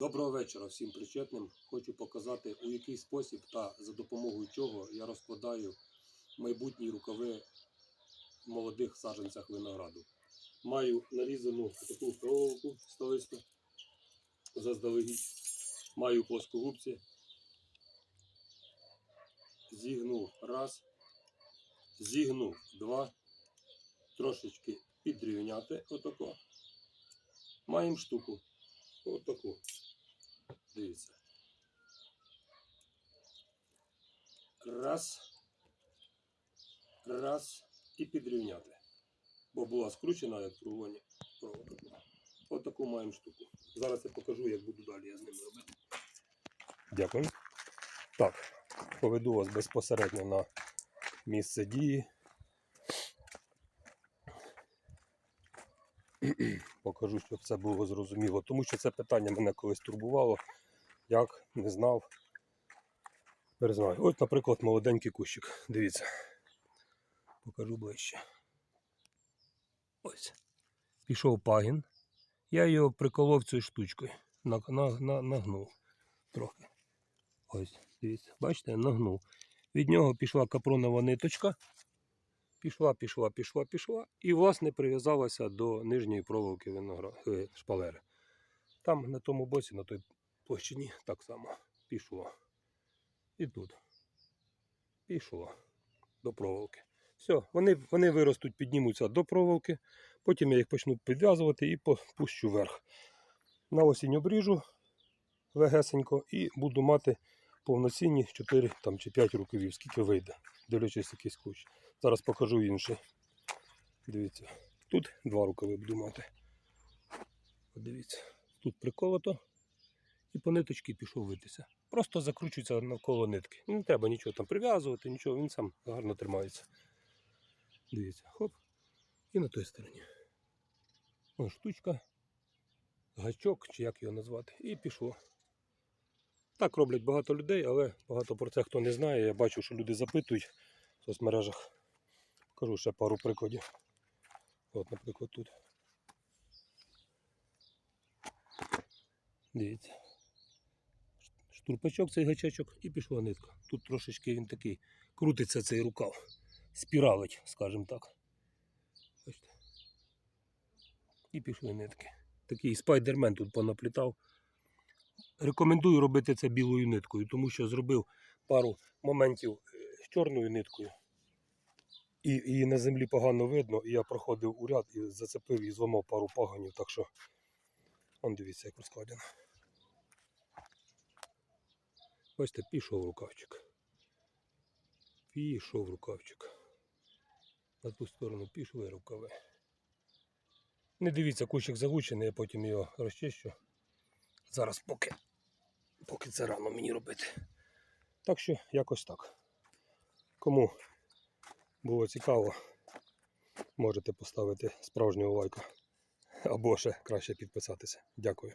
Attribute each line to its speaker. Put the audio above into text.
Speaker 1: Доброго вечора всім причетним. Хочу показати, у який спосіб та за допомогою чого я розкладаю майбутні рукави в молодих саджанцях винограду. Маю нарізану таку проволоку столисту заздалегідь. Маю плоскогубці. Зігнув раз. Зігнув два. Трошечки підрівняти отако. Маємо штуку. Отаку. Дивіться. Раз. Раз. І підрівняти. Бо була скручена, як рулоні проволока. була. Отаку маємо штуку. Зараз я покажу, як буду далі я з ними робити. Дякую. Так, поведу вас безпосередньо на місце дії. Покажу, щоб це було зрозуміло. Тому що це питання мене колись турбувало. Як не знав. Тепер знаю. Ось, наприклад, молоденький кущик. Дивіться. Покажу ближче. Ось. Пішов пагін. Я його приколов цією штучкою. На, на, на, нагнув трохи. Ось, дивіться, бачите, нагнув. Від нього пішла капронова ниточка. Пішла, пішла, пішла, пішла. І, власне, прив'язалася до нижньої проволоки виногра... е, шпалери. Там на тому боці, на той площині, так само пішло. І тут. Пішло до проволоки. Все, вони, вони виростуть, піднімуться до проволоки. Потім я їх почну підв'язувати і пущу вверх. На осінь обріжу легесенько і буду мати повноцінні 4 там, чи 5 рукавів, скільки вийде, дивлячись якийсь кущ. Зараз покажу інший. Дивіться, тут два рукави буду мати. Подивіться, тут приколото і по ниточці пішов витися. Просто закручується навколо нитки. Не треба нічого там прив'язувати, нічого, він сам гарно тримається. Дивіться, хоп. І на той стороні. Ось штучка, гачок, чи як його назвати, і пішло. Так роблять багато людей, але багато про це хто не знає. Я бачу, що люди запитують в соцмережах. Кажу ще пару прикладів. От, наприклад, тут. Дивіться. Штурпачок цей гачачок і пішла нитка. Тут трошечки він такий крутиться цей рукав. Спіралить, скажімо так. Бачите? І пішли нитки. Такий спайдермен тут понаплітав. Рекомендую робити це білою ниткою, тому що зробив пару моментів е, з чорною ниткою. І її на землі погано видно, і я проходив уряд і зацепив і зламав пару паганів, так що он дивіться, як розкладено. Бачите, пішов рукавчик. Пішов рукавчик. На ту сторону пішли рукави. Не дивіться, кущик загучений, я потім його розчищу. Зараз поки, поки це рано мені робити. Так що якось так. Кому було цікаво, можете поставити справжнього лайка. Або ще краще підписатися. Дякую.